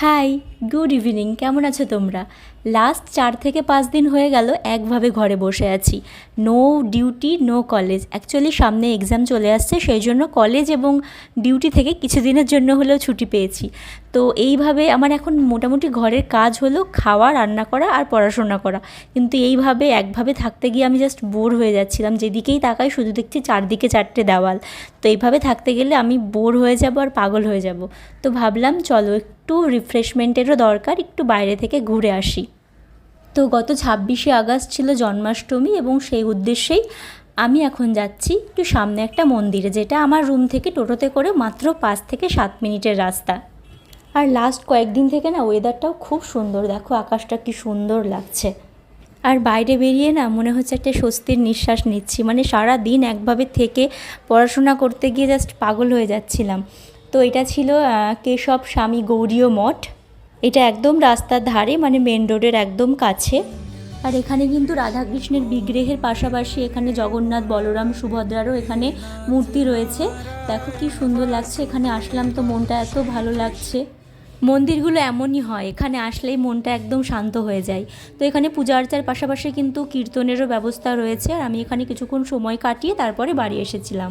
Hi. Good evening কেমন আছো তোমরা? লাস্ট চার থেকে পাঁচ দিন হয়ে গেল একভাবে ঘরে বসে আছি। No duty no college actually সামনে এক্সাম চলে আসছে, সেই জন্য কলেজ এবং ডিউটি থেকে কিছুদিনের জন্য হলেও ছুটি পেয়েছি। তো এইভাবে আমার এখন মোটামুটি ঘরের কাজ হলো খাওয়া, রান্না করা আর পড়াশোনা করা। কিন্তু এইভাবে একভাবে থাকতে গিয়ে আমি জাস্ট বোর হয়ে যাচ্ছিলাম। যেদিকেই তাকাই শুধু দেখছি চারদিকে চারটে দেওয়াল। তো এইভাবে থাকতে গেলে আমি বোর হয়ে যাব আর পাগল হয়ে যাব। তো ভাবলাম, চলো একটু রিফ্রেশমেন্টেরও দরকার একটু বাইরে থেকে ঘুরে আসি। তো গত ছাব্বিশে আগস্ট ছিল জন্মাষ্টমী এবং সেই উদ্দেশ্যেই আমি এখন যাচ্ছি একটু সামনে একটা মন্দিরে, যেটা আমার রুম থেকে টোটোতে করে মাত্র পাঁচ থেকে সাত মিনিটের রাস্তা। আর লাস্ট কয়েকদিন থেকে না ওয়েদারটাও খুব সুন্দর, দেখো আকাশটা কি সুন্দর লাগছে। আর বাইরে বেরিয়ে না মনে হচ্ছে একটা স্বস্তির নিঃশ্বাস নিচ্ছি মানে সারা দিন একভাবে থেকে পড়াশোনা করতে গিয়ে জাস্ট পাগল হয়ে যাচ্ছিলাম। তো এটা ছিল কেশব স্বামী গৌরীয় মঠ। এটা একদম রাস্তার ধারে মানে মেন রোডের একদম কাছে। আর এখানে কিন্তু রাধাকৃষ্ণের বিগ্রহের পাশাপাশি এখানে জগন্নাথ, বলরাম, সুভদ্রারও এখানে মূর্তি রয়েছে। দেখো কি সুন্দর লাগছে, এখানে আসলাম তো মনটা এত ভালো লাগছে। মন্দিরগুলো এমনই হয়, এখানে আসলেই মনটা একদম শান্ত হয়ে যায়। তো এখানে পূজা আর্চার পাশাপাশি কিন্তু কীর্তনেরও ব্যবস্থা রয়েছে। আর আমি এখানে কিছুক্ষণ সময় কাটিয়ে তারপরে বাড়ি এসেছিলাম।